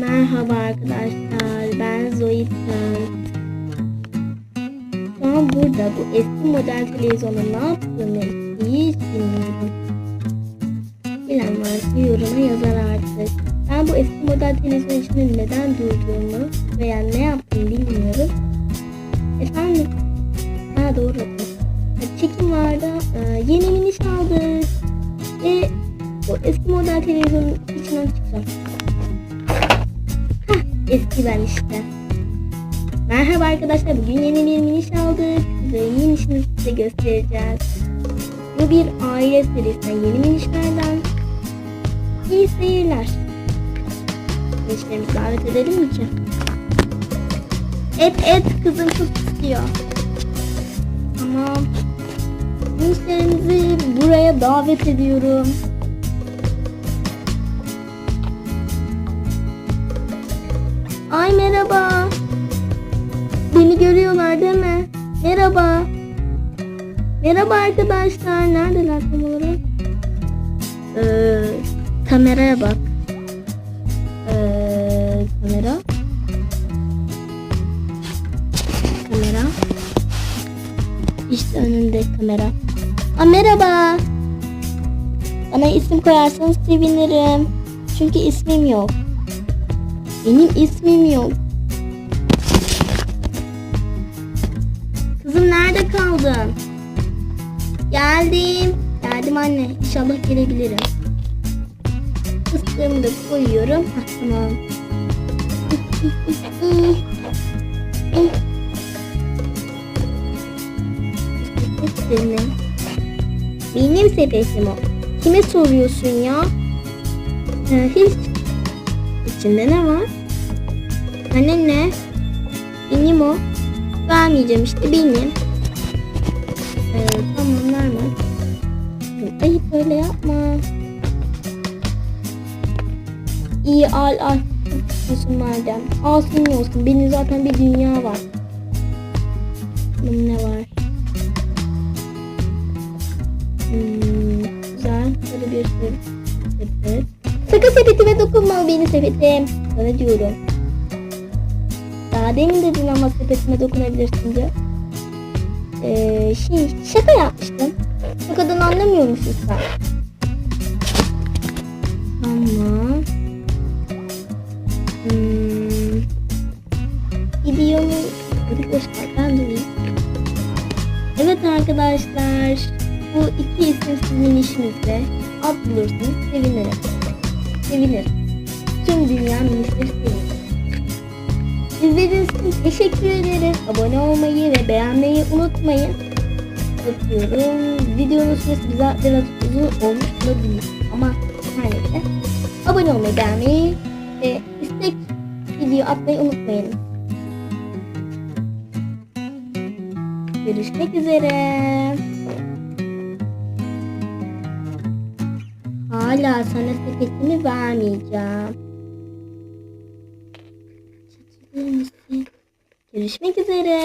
Merhaba arkadaşlar, ben Zoit'im. Şu an burada bu eski model televizyonda ne yaptığımı hiç bilmiyorum. Bilen varsa yoruma yazar artık. Ben bu eski model televizyon içinde neden durduğumu veya ne yaptığımı bilmiyorum. Efendim? Ha doğru. Çekim vardı. Ee, yeni miniş aldık. Ve o eski model televizyonun içinden çıkacağım. Eski ben işte. Merhaba arkadaşlar, bugün yeni bir miniş aldık ve minişimizi size göstereceğiz. Bu bir aile serisinden yeni minişlerden. İyi seyirler. Minişlerimizi davet edelim mi ki? Et et kızım çok istiyor. Tamam. Minişlerimizi buraya davet ediyorum. Ay merhaba. Beni görüyorlar değil mi? Merhaba. Merhaba arkadaşlar. Neredeler tam olarak? Ee, kameraya bak. Ee, kamera. Kamera. İşte önünde kamera. Aa, merhaba. Bana isim koyarsanız sevinirim. Çünkü ismim yok. Benim ismim yok. Kızım nerede kaldın? Geldim. Geldim anne. İnşallah gelebilirim. Fıstığımı da koyuyorum. Hah, tamam. Senin. Benim sepetim o. Kime soruyorsun ya? Hiç. İçinde ne var? Anne ne? Benim o. Vermeyeceğim işte benim. Ee, tamam verme. Ayıp öyle yapma. İyi al al. Olsun madem. Al senin olsun. Benim zaten bir dünya var. Bunun ne var? Sakın sepetime dokunma beni sepetim. Sana diyorum. Daha demin dedin ama sepetime dokunabilirsin diye. Ee, şey, şaka yapmıştım. Şakadan anlamıyor musun sen? Tamam. Hmm. Gidiyor mu? Göster ben durayım. Evet arkadaşlar. Bu iki isimsiz minişimizde ad bulursanız sevinirim. Sevinirim. Tüm dünya minişleri sevinir. İzlediğiniz için teşekkür ederim. Abone olmayı ve beğenmeyi unutmayın. Öpüyorum. Videonun süresi bize biraz uzun olmuş olabilir. Ama her neyse. Abone olmayı, beğenmeyi ve istek video atmayı unutmayın. Görüşmek üzere. Hala sana sepetimi vermeyeceğim. Çekilir misin? Görüşmek üzere.